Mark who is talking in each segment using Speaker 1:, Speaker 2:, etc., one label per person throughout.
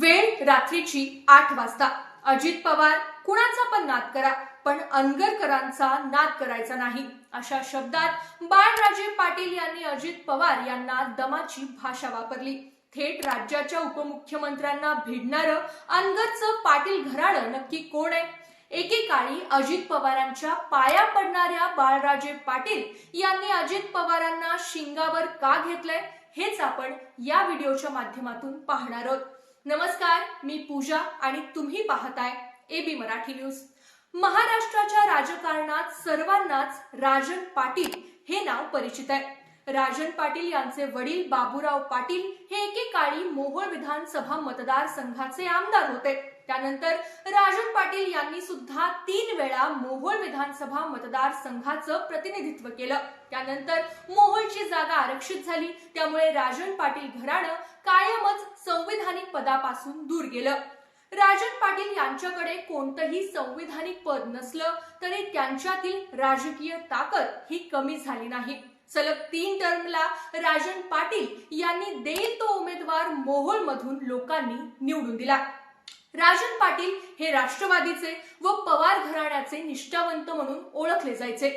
Speaker 1: वेळ रात्रीची आठ वाजता. अजित पवार कुणाचा पण नाद करा पण अनगरकरांचा नाद करायचा नाही. अशा शब्दात बाळराजे पाटील यांनी अजित पवार यांना दमाची भाषा वापरली. थेट राज्याच्या उपमुख्यमंत्र्यांना भिडणारं अनगरचं पाटील घराणं नक्की कोण आहे? एकेकाळी अजित पवारांच्या पाया पडणाऱ्या बाळराजे पाटील यांनी अजित पवारांना शिंगावर का घेतलंय? हेच आपण या व्हिडिओच्या माध्यमातून पाहणार आहोत. नमस्कार मी पूजा आणि तुम्ही पाहताय एबी मराठी न्यूज. महाराष्ट्राच्या राजकारणात सर्वांनाच राजन पाटील हे नाव परिचित आहे. राजन पाटील यांचे वडील बाबूराव पाटील हे एकेकाळी मोहोळ विधानसभा मतदारसंघाचे आमदार होते. त्यानंतर राजन पाटील यांनी सुद्धा तीन वेळा मोहोळ विधानसभा मतदारसंघाचं प्रतिनिधित्व केलं. त्यानंतर मोहोळची जागा आरक्षित झाली. त्यामुळे राजन पाटील घराणं कायमच संविधानिक पदापासून दूर गेलं. राजन पाटील यांच्याकडे कोणतंही संविधानिक पद नसलं तरी त्यांच्यातील राजकीय ताकद ही कमी झाली नाही. सलग तीन टर्मला राजन पाटील यांनी देईल तो उमेदवार मोहोळ मधून लोकांनी निवडून दिला. राजन पाटील हे राष्ट्रवादीचे व पवार घराण्याचे निष्ठावंत म्हणून ओळखले जायचे.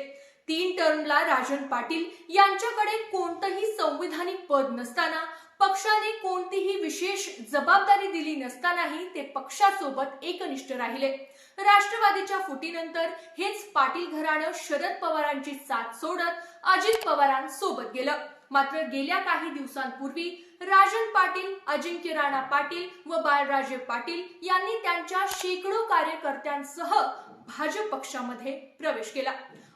Speaker 1: तीन टर्मला राजन पाटील यांच्याकडे कोणतंही संविधानिक पद नसताना पक्षाने कोणतीही विशेष जबाबदारी दिली नसतानाही ते पक्षासोबत एकनिष्ठ राहिले. राष्ट्रवादीच्या फुटीनंतर हेच पाटील घराणं शरद पवारांची साथ सोडत अजित पवारांसोबत गेलं. मात्र गेल्या काही दिवसांपूर्वी राजन पाटील अजिंक्य राणा पाटील व बाळराजे पाटील यांनी त्यांच्या शेकडो कार्यकर्त्यांसह भाजप पक्षामध्ये प्रवेश केला.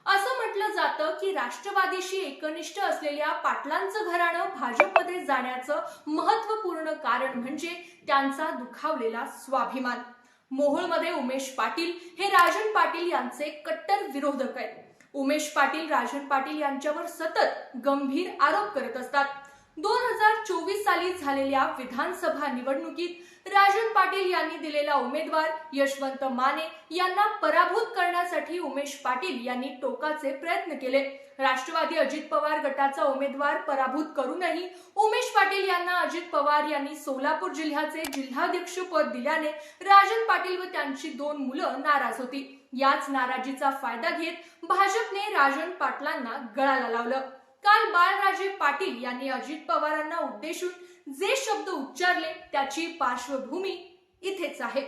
Speaker 1: असं म्हटलं जातं की राष्ट्रवादीशी एकनिष्ठ असलेल्या पाटलांचं घराणं भाजपमध्ये जाण्याचं महत्त्वपूर्ण कारण म्हणजे त्यांचा दुखावलेला स्वाभिमान. मोहोळमध्ये उमेश पाटील हे राजन पाटील यांचे कट्टर विरोधक आहेत. उमेश पाटील राजन पाटील यांच्यावर सतत गंभीर आरोप करत असतात. दोन हजार चोवीस साली झालेल्या विधानसभा निवडणुकीत राजन पाटील यांनी दिलेला उमेदवार यशवंत माने यांना पराभूत करण्यासाठी उमेश पाटील यांनी टोकाचे प्रयत्न केले. राष्ट्रवादी अजित पवार गटाचा उमेदवार पराभूत करूनही उमेश पाटील यांना अजित पवार यांनी सोलापूर जिल्ह्याचे जिल्हाध्यक्ष पद दिल्याने राजन पाटील व त्यांची दोन मुलं नाराज होती. याच नाराजीचा फायदा घेत भाजपने राजन पाटलांना गळाला लावलं. काल बाळराजे पाटील यांनी अजित पवारांना उद्देशून जे शब्द उच्चारले त्याची पार्श्वभूमी इथेच आहे.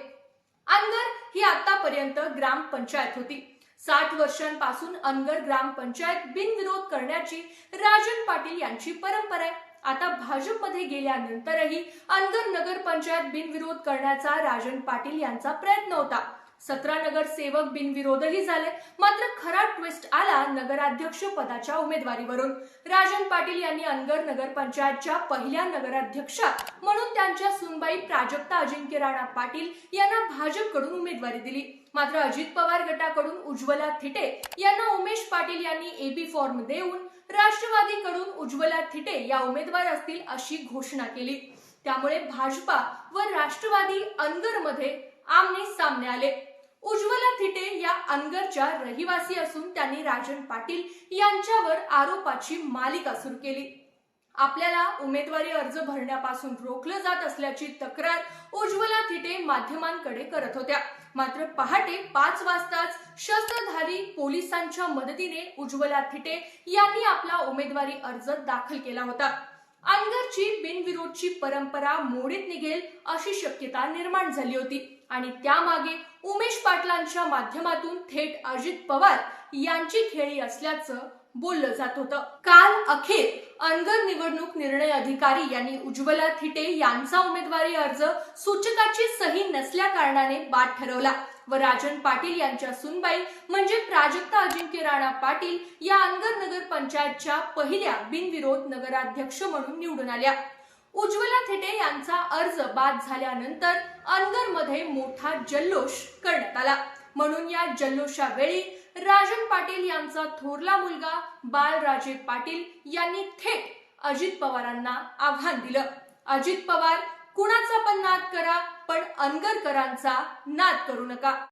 Speaker 1: अनगर ही आतापर्यंत ग्रामपंचायत होती. साठ वर्षांपासून अनगर ग्रामपंचायत बिनविरोध करण्याची राजन पाटील यांची परंपरा आहे. आता भाजपमध्ये गेल्यानंतरही अनगर नगरपंचायत बिनविरोध करण्याचा राजन पाटील यांचा प्रयत्न होता. सतरा नगरसेवक बिनविरोधही झाले. मात्र खरा ट्विस्ट आला नगराध्यक्ष पदाच्या उमेदवारीवरून. राजन पाटील यांनी अनगर नगरपंचायतच्या पहिल्या नगराध्यक्षा म्हणून त्यांच्या सुनबाई प्राजक्ता अजिंक्य राणा पाटील यांना भाजपकडून उमेदवारी दिली. मात्र अजित पवार गटाकडून उज्ज्वला थिटे यांना उमेश पाटील यांनी एबी फॉर्म देऊन राष्ट्रवादीकडून उज्ज्वला थिटे या उमेदवार असतील अशी घोषणा केली. त्यामुळे भाजपा व राष्ट्रवादी अनगरमध्ये आमने सामने आले. उज्ज्वला थिटे या अनगरच्या रहिवासी असून त्यांनी राजन पाटील यांच्यावर आरोपाची मालिका सुरू केली. आपल्याला उमेदवारी अर्ज भरण्यापासून रोखलं जात असल्याची तक्रार उज्ज्वला थिटे माध्यमांकडे करत होत्या. मात्र पहाटे पाच वाजताच शस्त्रधारी पोलिसांच्या मदतीने उज्ज्वला थिटे यांनी आपला उमेदवारी अर्ज दाखल केला होता. अनगरची बिनविरोधची परंपरा मोडीत निघेल अशी शक्यता निर्माण झाली होती. आणि त्यामागे उमेश पाटलांच्या माध्यमातून थेट अजित पवार यांची खेळी असल्याचं बोललं जात होतं. काल अखेर अनगर निवडणूक निर्णय अधिकारी यांनी उज्ज्वला थिटे यांचा उमेदवारी अर्ज सूचकाची सही नसल्या कारणाने बाद ठरवला. व राजन पाटील यांच्या सुनबाई म्हणजे प्राजक्ता अजिंक्य राणा पाटील या अनगर नगर पंचायतच्या पहिल्या बिनविरोध नगराध्यक्ष म्हणून निवडून आल्या. उज्ज्वला थिटे यांचा अर्ज बाद झाल्यानंतर अनगरमध्ये मोठा जल्लोष करण्यात आला. म्हणून या जल्लोषा वेळी राजन पाटील यांचा थोरला मुलगा बाळराजे पाटील यांनी थेट अजित पवारांना आव्हान दिलं. अजित पवार कुणाचा पण नाद करा पण अनगरकरांचा नाद करू नका.